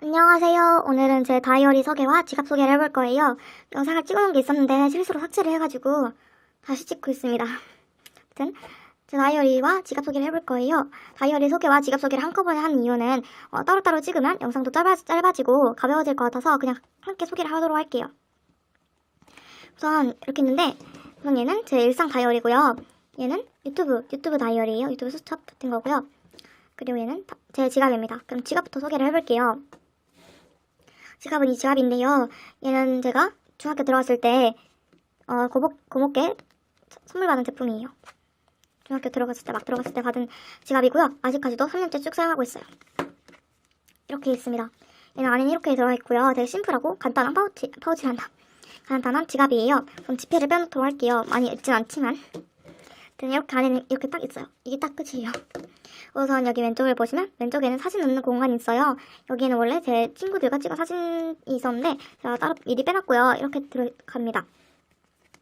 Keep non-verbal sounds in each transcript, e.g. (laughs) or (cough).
안녕하세요. 오늘은 제 다이어리 소개와 지갑 소개를 해볼 거예요. 영상을 찍어놓은 게 있었는데 실수로 삭제를 해가지고 다시 찍고 있습니다. 아무튼 제 다이어리와 지갑 소개를 해볼 거예요. 다이어리 소개와 지갑 소개를 한꺼번에 하는 이유는 어, 따로따로 찍으면 영상도 짧아, 짧아지고 가벼워질 것 같아서 그냥 함께 소개를 하도록 할게요. 우선 이렇게 있는데 우선 얘는 제 일상 다이어리고요. 얘는 유튜브, 유튜브 다이어리예요. 유튜브 수첩 같은 거고요. 그리고 얘는 다- 제 지갑입니다. 그럼 지갑부터 소개를 해볼게요. 지갑은 이 지갑인데요. 얘는 제가 중학교 들어갔을 때 어, 고목, 고목께 선물 받은 제품이에요. 중학교 들어갔을 때 막 들어갔을 때 받은 지갑이고요. 아직까지도 3년째 쭉 사용하고 있어요. 이렇게 있습니다. 얘는 안에는 이렇게 들어가 있고요. 되게 심플하고 간단한 파우치, 파우치란다. 간단한 지갑이에요. 그럼 지폐를 빼놓도록 할게요. 많이 있진 않지만. 아무튼 이렇게 안에는 이렇게 딱 있어요. 이게 딱 끝이에요. 우선 여기 왼쪽을 보시면 왼쪽에는 사진 넣는 공간이 있어요. 여기는 원래 제 친구들과 찍은 사진이 있었는데 제가 따로 미리 빼놨고요. 이렇게 들어갑니다.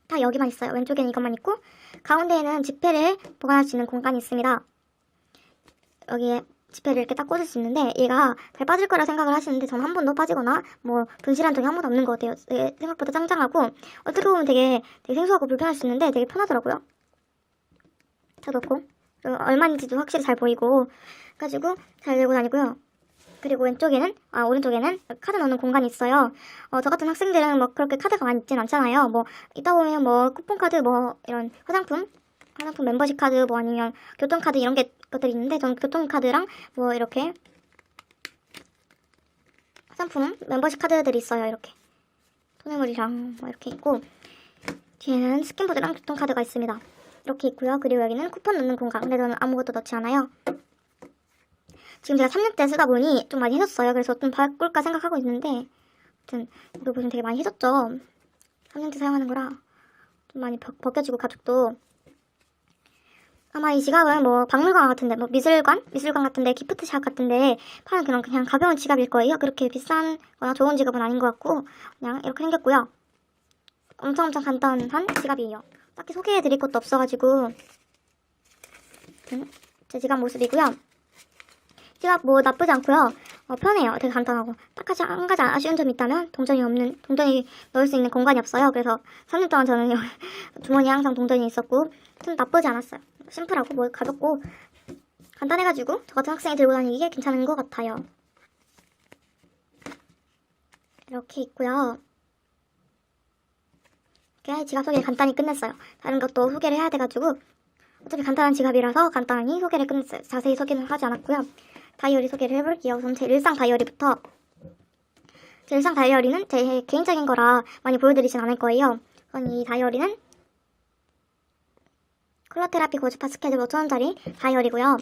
다 여기만 있어요. 왼쪽에는 이것만 있고 가운데에는 지폐를 보관할 수 있는 공간이 있습니다. 여기에 지폐를 이렇게 딱 꽂을 수 있는데 얘가 잘 빠질 거라 생각을 하시는데 저는 한 번도 빠지거나 뭐 분실한 적이 한 번도 없는 것 같아요. 네, 생각보다 짱짱하고 어떻게 보면 되게, 되게 생소하고 불편할 수 있는데 되게 편하더라고요. 어, 얼마인지도 확실히 잘 보이고 가지고 잘 들고 다니고요. 그리고 왼쪽에는 아 오른쪽에는 카드 넣는 공간이 있어요. 어, 저 같은 학생들은 뭐 그렇게 카드가 많이 있진 않잖아요. 뭐 있다 보면 뭐 쿠폰 카드 뭐 이런 화장품 화장품 멤버십 카드 뭐 아니면 교통 카드 이런 게 것들이 있는데 저는 교통 카드랑 뭐 이렇게 화장품 멤버십 카드들이 있어요. 이렇게 토네물이랑 뭐 이렇게 있고 뒤에는 스캔보드랑 교통 카드가 있습니다. 이렇게 있고요. 그리고 여기는 쿠폰 넣는 공간. 근데 저는 아무것도 넣지 않아요. 지금 제가 3년째 쓰다 보니 좀 많이 해졌어요. 그래서 좀 바꿀까 생각하고 있는데 아무튼 이거 보시면 되게 많이 해졌죠. 3년째 사용하는 거라 좀 많이 벗, 벗겨지고 가죽도 아마 이 지갑은 뭐 박물관 같은데 뭐 미술관? 미술관 같은데 기프트샵 같은데 파는 그런 그냥 가벼운 지갑일 거예요. 그렇게 비싼 거나 좋은 지갑은 아닌 것 같고 그냥 이렇게 생겼고요. 엄청 엄청 간단한 지갑이에요. 딱히 소개해 드릴 것도 없어가지고 제 지갑 모습이고요. 지갑 뭐 나쁘지 않고요. 어, 편해요. 되게 간단하고 딱 가지 한 가지 아쉬운 점이 있다면 동전이 없는 동전이 넣을 수 있는 공간이 없어요. 그래서 3년 동안 저는 요 (laughs) 주머니에 항상 동전이 있었고 좀 나쁘지 않았어요. 심플하고 뭐 가볍고 간단해가지고 저 같은 학생이 들고 다니기에 괜찮은 것 같아요. 이렇게 있고요. 이렇게 지갑 소개 간단히 끝냈어요. 다른 것도 소개를 해야 돼가지고 어차피 간단한 지갑이라서 간단히 소개를 끝냈어요. 자세히 소개는 하지 않았고요. 다이어리 소개를 해볼게요. 우선 제 일상 다이어리부터 제 일상 다이어리는 제 개인적인 거라 많이 보여드리진 않을 거예요. 우선 이 다이어리는 컬러 테라피 고주파 스케줄 5천원짜리 다이어리고요.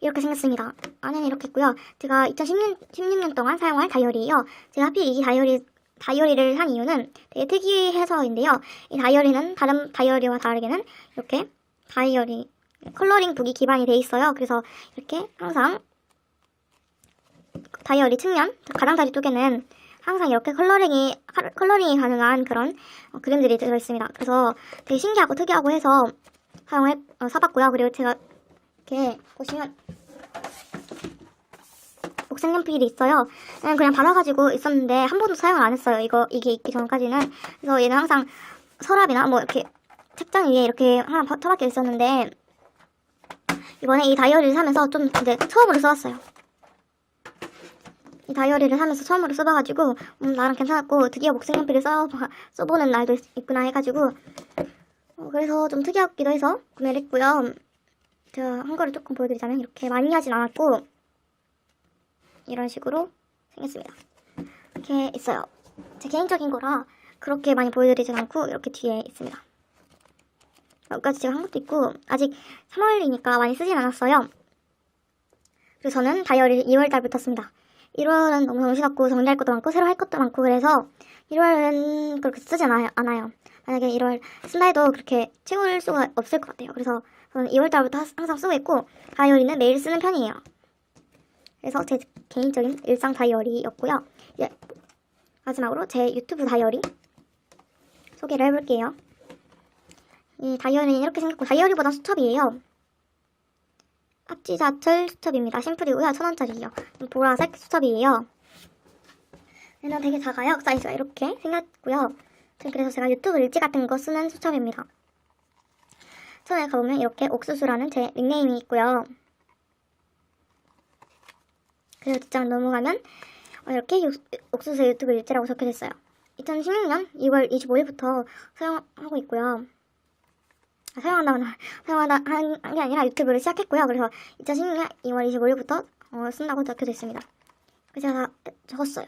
이렇게 생겼습니다. 안에는 이렇게 있고요. 제가 2016년 16년 동안 사용할 다이어리예요. 제가 하필 이 다이어리 다이어리를 한 이유는 되게 특이해서인데요. 이 다이어리는 다른 다이어리와 다르게는 이렇게 다이어리 컬러링 북이 기반이 돼 있어요. 그래서 이렇게 항상 다이어리 측면 가장자리 쪽에는 항상 이렇게 컬러링이 컬- 컬러링이 가능한 그런 어, 그림들이 들어 있습니다. 그래서 되게 신기하고 특이하고 해서 사용해 어, 사봤고요. 그리고 제가 이렇게 보시면 복 색 연필이 있어요. 얘는 그냥 받아가지고 있었는데 한 번도 사용을 안 했어요. 이거 이게 있기 전까지는. 그래서 얘는 항상 서랍이나 뭐 이렇게 책장 위에 이렇게 하나 바- 처박혀 있었는데 이번에 이 다이어리를 사면서 좀 이제 처음으로 써봤어요. 이 다이어리를 사면서 처음으로 써봐가지고 음, 나름 괜찮았고 드디어 복색 연필을 써 (laughs) 써보는 날도 있- 있구나 해가지고 어, 그래서 좀 특이하기도 해서 구매를 했고요. 제가 한 거를 조금 보여드리자면 이렇게 많이 하진 않았고 이런 식으로 생겼습니다. 이렇게 있어요. 제 개인적인 거라 그렇게 많이 보여드리진 않고 이렇게 뒤에 있습니다. 여기까지 제가 한 것도 있고 아직 3월이니까 많이 쓰진 않았어요. 그래서 저는 다이어리를 2월달부터 씁니다. 1월은 너무 정신없고 정리할 것도 많고 새로 할 것도 많고 그래서 1월은 그렇게 쓰진. 않아요. 만약에 1월 쓴다 해도 그렇게 채울 수가 없을 것 같아요. 그래서 저는 2월달부터 항상 쓰고 있고 다이어리는 매일 쓰는 편이에요. 그래서 제 개인적인 일상 다이어리였고요. 이제 마지막으로 제 유튜브 다이어리 소개를 해볼게요. 이 다이어리는 이렇게 생겼고 다이어리보다 수첩이에요. 합지자철 수첩입니다. 심플이고요. 천 원짜리요. 보라색 수첩이에요. 얘는 되게 작아요. 사이즈가 이렇게 생겼고요. 전 그래서 제가 유튜브 일지 같은 거 쓰는 수첩입니다. 처음에 가보면 이렇게 옥수수라는 제 닉네임이 있고요. 그리고 뒷장 넘어가면 어, 이렇게 유- 옥수수 유튜브 일지라고 적혀져 있어요. 2016년 2월 25일부터 사용하고 있고요. 아, 사용한다거나 사용하다 한게 아니라 유튜브를 시작했고요. 그래서 2016년 2월 25일부터 어, 쓴다고 적혀져 있습니다. 그래서 제가 다 적었어요.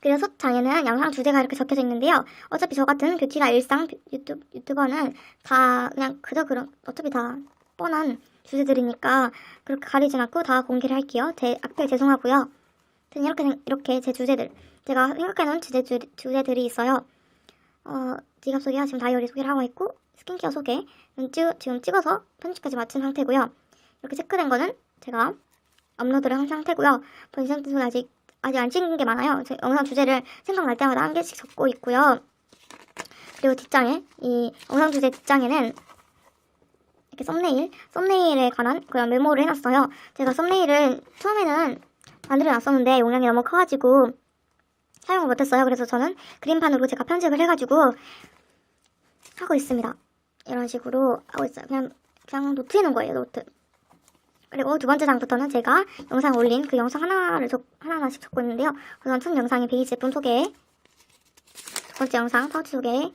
그리고 소장에는 영상 주제가 이렇게 적혀져 있는데요. 어차피 저 같은 뷰티나 일상 유튜, 유튜버는 다 그냥 그저 그런 어차피 다 뻔한 주제들이니까 그렇게 가리진 않고 다 공개를 할게요. 제 앞에 죄송하고요. 아무튼 이렇게 생- 이렇게 제 주제들 제가 생각해놓은 주제 주, 주제들이 있어요. 어, 지갑 소개와 지금 다이어리 소개를 하고 있고 스킨케어 소개 찍, 지금 찍어서 편집까지 마친 상태고요. 이렇게 체크된 거는 제가 업로드를 한 상태고요. 본 상태는 아직 아직 안 찍은 게 많아요. 제 영상 주제를 생각날 때마다 한 개씩 적고 있고요. 그리고 뒷장에 이 영상 주제 뒷장에는 이렇게 썸네일, 썸네일에 관한 그런 메모를 해놨어요. 제가 썸네일을 처음에는 만들어놨었는데 용량이 너무 커가지고 사용을 못했어요. 그래서 저는 그림판으로 제가 편집을 해가지고 하고 있습니다. 이런 식으로 하고 있어요. 그냥 그냥 노트 해놓은 거예요. 노트. 그리고 두 번째 장부터는 제가 영상 올린 그 영상 하나를 적, 하나하나씩 적고 있는데요. 우선 첫 영상이 베이지 제품 소개. 두 번째 영상 파우치 소개.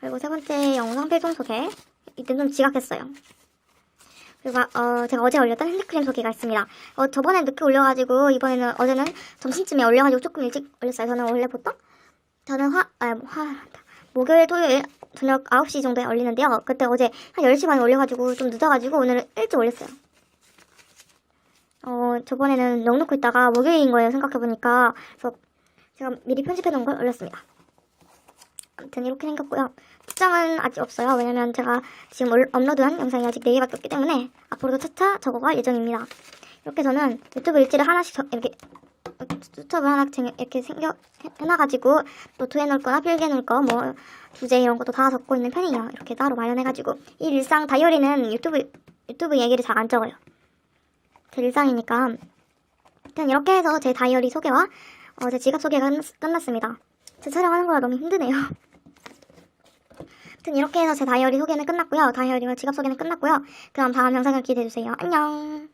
그리고 세 번째 영상 필통 소개. 이때 좀 지각했어요. 그리고 어, 제가 어제 올렸던 핸드크림 소개가 있습니다. 어, 저번에 늦게 올려가지고 이번에는 어제는 점심쯤에 올려가지고 조금 일찍 올렸어요. 저는 원래 보통 저는 화, 아, 화, 목요일, 토요일 저녁 9시 정도에 올리는데요. 그때 어제 한 10시 반에 올려가지고 좀 늦어가지고 오늘은 일찍 올렸어요. 어, 저번에는 넉넉히 있다가 목요일인 거예요. 생각해보니까. 그래서 제가 미리 편집해놓은 걸 올렸습니다. 아무튼 이렇게 생겼고요. 특장은 아직 없어요. 왜냐면 제가 지금 올- 업로드한 영상이 아직 4개밖에 없기 때문에 앞으로도 차차 적어갈 예정입니다. 이렇게 저는 유튜브 일지를 하나씩 적- 이렇게 수첩을 하나 쟁- 이렇게 생겨 해- 해놔가지고 노트에 넣을 거나 필기해 놓을 거 뭐 주제 이런 것도 다 적고 있는 편이에요. 이렇게 따로 마련해가지고 이 일상 다이어리는 유튜브 유튜브 얘기를 잘 안 적어요. 제 일상이니까 일단 이렇게 해서 제 다이어리 소개와 어, 제 지갑 소개가 끝났, 끝났습니다. 제 촬영하는 거라 너무 힘드네요. (laughs) 아무튼 이렇게 해서 제 다이어리 소개는 끝났고요. 다이어리와 지갑 소개는 끝났고요. 그럼 다음 영상을 기대해주세요. 안녕.